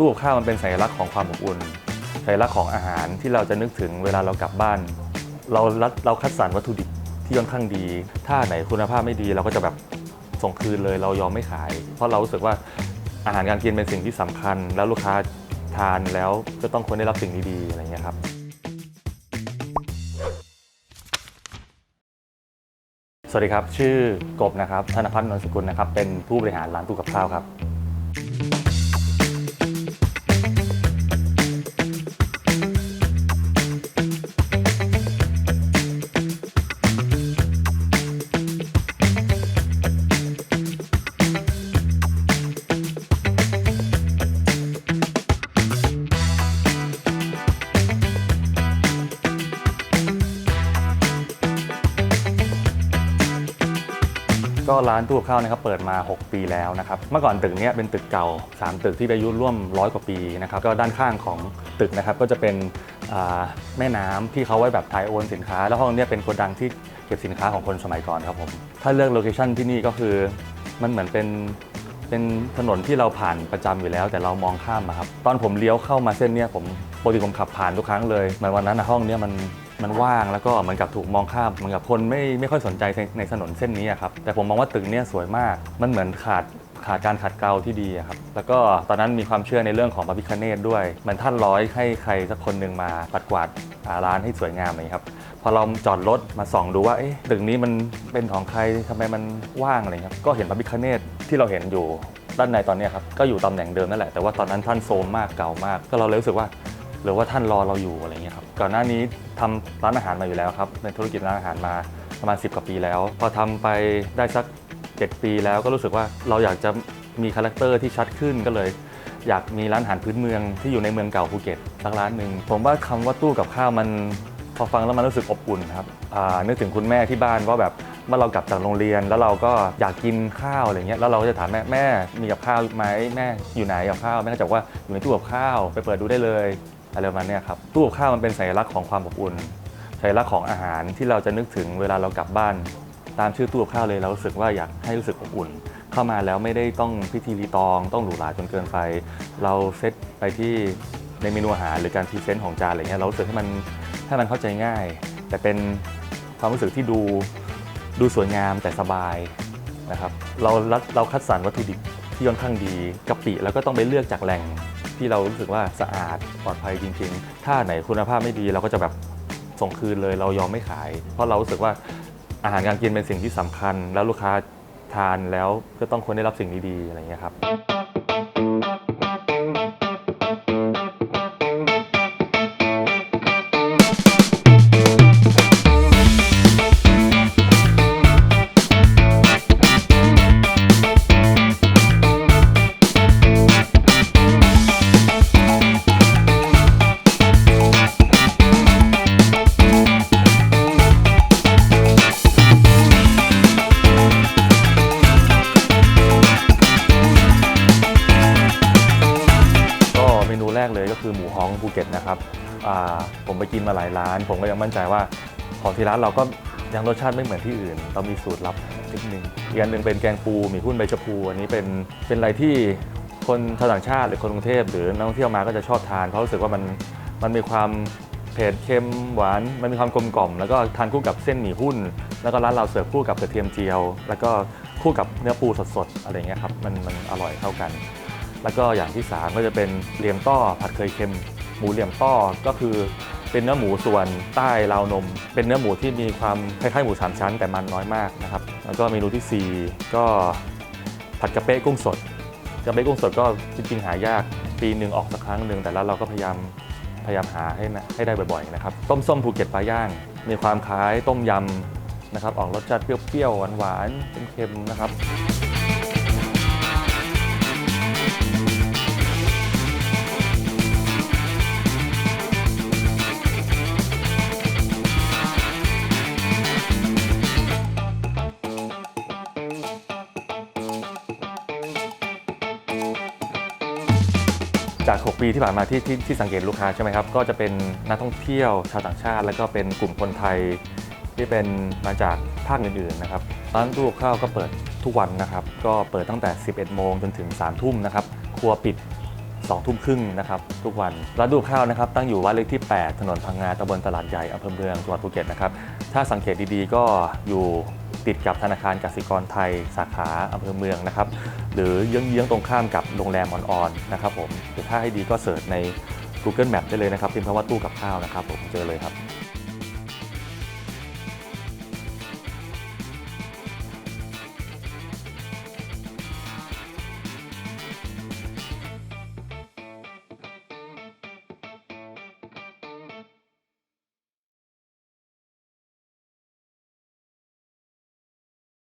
ตู้กับข้าวมันเป็นสัญลักษณ์ของความอบอุ่นสัญลักษณ์ของอาหารที่เราจะนึกถึงเวลาเรากลับบ้าน เรารัดเราคัดสรรวัตถุดิบที่ค่อนข้างดี ถ้าไหนคุณภาพไม่ดีเราก็จะแบบส่งคืนเลยเรายอมไม่ขาย เพราะเรารู้สึกว่าอาหารการกินเป็นสิ่งที่สำคัญ แล้วลูกค้าทานแล้วก็ต้องควรได้รับสิ่งดีๆอะไรเงี้ยครับสวัสดีครับ ชื่อกบนะครับธนพัฒน์นนท์สกุลนะครับเป็นผู้บริหารร้านตู้กับข้าวครับ ก็ร้านตู้กับข้าวนะครับเปิดมา 6 ปีแล้วนะครับเมื่อก่อนตึกนี้เป็นตึกเก่า 3 ตึกที่อายุร่วมร้อยกว่าปีนะครับก็ด้านข้างของตึกนะครับก็จะเป็นแม่น้ำที่เขาไว้แบบถ่ายโอนสินค้า แล้วห้องนี้เป็นโกดังที่เก็บสินค้าของคนสมัยก่อนครับผมถ้าเลือกโลเคชั่นที่นี่ก็คือมันเหมือนเป็นเป็นถนนที่เราผ่านประจำอยู่แล้ว แต่เรามองข้ามอะครับตอนผมเลี้ยวเข้ามาเส้นนี้ผมปกติผมขับผ่านทุกครั้งเลยเหมือนวันนั้นนะห้องนี้มัน มันว่างแล้วก็เหมือนกับถูกมองข้ามเหมือนกับคนไม่ไม่ค่อยสนใจในในถนนเส้นนี้อะครับแต่ผมมองว่าตึกเนี้ยสวยมากมันเหมือนขาดขาดการขัดเกลาที่ดีอะครับ แล้วก็ตอนนั้นมีความเชื่อในเรื่องของพระพิคเนตด้วยมือนท่านร้อยให้ใครสักคนหนึ่งมาปัดกวาดร้านให้สวยงามอย่างนี้ครับ พอเราจอดรถมาส่องดูว่าเอ๊ะตึกนี้มันเป็นของใครทำไมมันว่างอะไรครับ ก็เห็นพระพิคเนตที่เราเห็นอยู่ด้านในตอนนี้ครับ ก็อยู่ตำแหน่งเดิมนั่นแหละ แต่ว่าตอนนั้นท่านโทรมมากเก่ามาก ก็เราเลยรู้สึกว่า หรือว่าท่านรอเราอยู่อะไรเงี้ยครับก่อนหน้านี้ทำร้านอาหารมาอยู่แล้วครับในธุรกิจร้านอาหารมาประมาณ 10 กว่าปีแล้ว พอทำไปได้สัก 7 ปีแล้วก็รู้สึกว่าเราอยากจะมีคาแรคเตอร์ที่ชัดขึ้นก็เลย อยากมีร้านอาหารพื้นเมืองที่อยู่ในเมืองเก่าภูเก็ตสักร้านหนึ่งผมว่าคำว่าตู้กับข้าวมันพอฟังแล้วมันรู้สึกอบอุ่นครับนึกถึงคุณแม่ที่บ้านว่าแบบเมื่อเรากลับจากโรงเรียนแล้วเราก็อยากกินข้าวอะไรเงี้ยแล้วเราก็จะถามแม่แม่มีกับข้าวไหมแม่อยู่ไหนกับข้าวแม่ก็จะบอกว่าอยู่ในตู้กับข้าวไปเปิดดูได้เลย อะไรประมาณเนี้ยครับตู้กับข้าวมันเป็นสัญลักษณ์ของความอบอุ่นสัญลักษณ์ของอาหารที่เราจะนึกถึงเวลาเรากลับบ้าน ตามชื่อตู้กับข้าวเลยเรารู้สึกว่าอยากให้รู้สึกอบอุ่น เข้ามาแล้วไม่ได้ต้องพิธีรีตอง ต้องหรูหราจนเกินไป เราเซตไปที่ในเมนูอาหารหรือการพรีเซนต์ของจานอะไรเงี้ยเรารู้สึกให้มันให้มันเข้าใจง่าย แต่เป็นความรู้สึกที่ดูดูสวยงามแต่สบายนะครับเราเราคัดสรรวัตถุดิบที่ค่อนข้างดีกะปิแล้วก็ต้องไปเลือกจากแหล่ง ที่เรารู้สึกว่าสะอาดปลอดภัยจริง ๆ ถ้าไหนคุณภาพไม่ดีเราก็จะแบบส่งคืนเลยเรายอมไม่ขาย เพราะเรารู้สึกว่าอาหารการกินเป็นสิ่งที่สำคัญ แล้วลูกค้าทานแล้วก็ต้องควรได้รับสิ่งดีๆอะไรอย่างเงี้ยครับ ก็คือหมูฮ้องภูเก็ตนะครับผมไปกินมาหลายร้าน ผมก็ยังมั่นใจว่าของที่ร้านเราก็ยังรสชาติไม่เหมือนที่อื่น เรามีสูตรลับนิดนึงอีกอันหนึ่งเป็นแกงปูหมีหุ้นใบชะพูอันนี้เป็นเป็นอะไรที่คนชาวต่างชาติหรือคนกรุงเทพหรือนักท่องเที่ยวมาก็จะชอบทานเพราะรู้สึกว่ามันมันมีความเผ็ดเค็มหวานมันมีความกลมกล่อม แล้วก็ทานคู่กับเส้นหมี่หุ้น แล้วก็ร้านเราเสิร์ฟคู่กับกระเทียมเจียว แล้วก็คู่กับเนื้อปูสดๆอะไรเงี้ยครับมันมันอร่อยเข้ากัน แล้วก็อย่างที่ 3 ก็จะเป็นเหลี่ยมต้อผัดเคยเค็ม หมูเหลี่ยมต้อก็คือเป็นเนื้อหมูส่วนใต้ราวนม เป็นเนื้อหมูที่มีความคล้ายๆหมูสามชั้น แต่มันน้อยมากนะครับ แล้วก็เมนูทีสี่ 4 ก็ผัดกระเป๊ะกุ้งสดกระเป๊ะกุ้งสดก็จริงๆหายากปีหนึ่งออกสักครั้งหนึ่งแต่แล้วเราก็พยายามพยายามหาให้ให้ได้บ่อยๆนะครับต้มส้มภูเก็ตปลาย่าง มีความคล้ายต้มยำนะครับออกรสชาติเปรี้ยวๆหวานๆเค็มๆนะครับ จาก 6 ปีที่ผ่านมาที่ที่ที่สังเกตลูกค้าใช่ไหมครับ ก็จะเป็นนักท่องเที่ยวชาวต่างชาติ แล้วก็เป็นกลุ่มคนไทย ที่เป็นมาจากภาคอื่นๆนะครับร้านตู้ข้าวก็เปิดทุกวันนะครับ ก็เปิดตั้งแต่ 11 โมงจนถึง 3 ทุ่มนะครับ ครัวปิด 2 ทุ่มครึ่งนะครับ ทุกวันร้านตู้ข้าวนะครับ ตั้งอยู่บ้านเลขที่ 8 ถนนพังงาตำบลตลาดใหญ่อำเภอเมืองจังหวัดภูเก็ตนะครับ ถ้าสังเกตดีๆ ก็อยู่ติดกับธนาคารกสิกรไทยสาขาอำเภอเมืองนะครับ หรือเยื้องๆตรงข้ามกับโรงแรมออนๆนะครับผมหรือถ้าให้ดีก็เสิร์ชใน Google Map ได้เลยนะครับพิมพ์คำว่าตู้กับข้าวนะครับผมเจอเลยครับ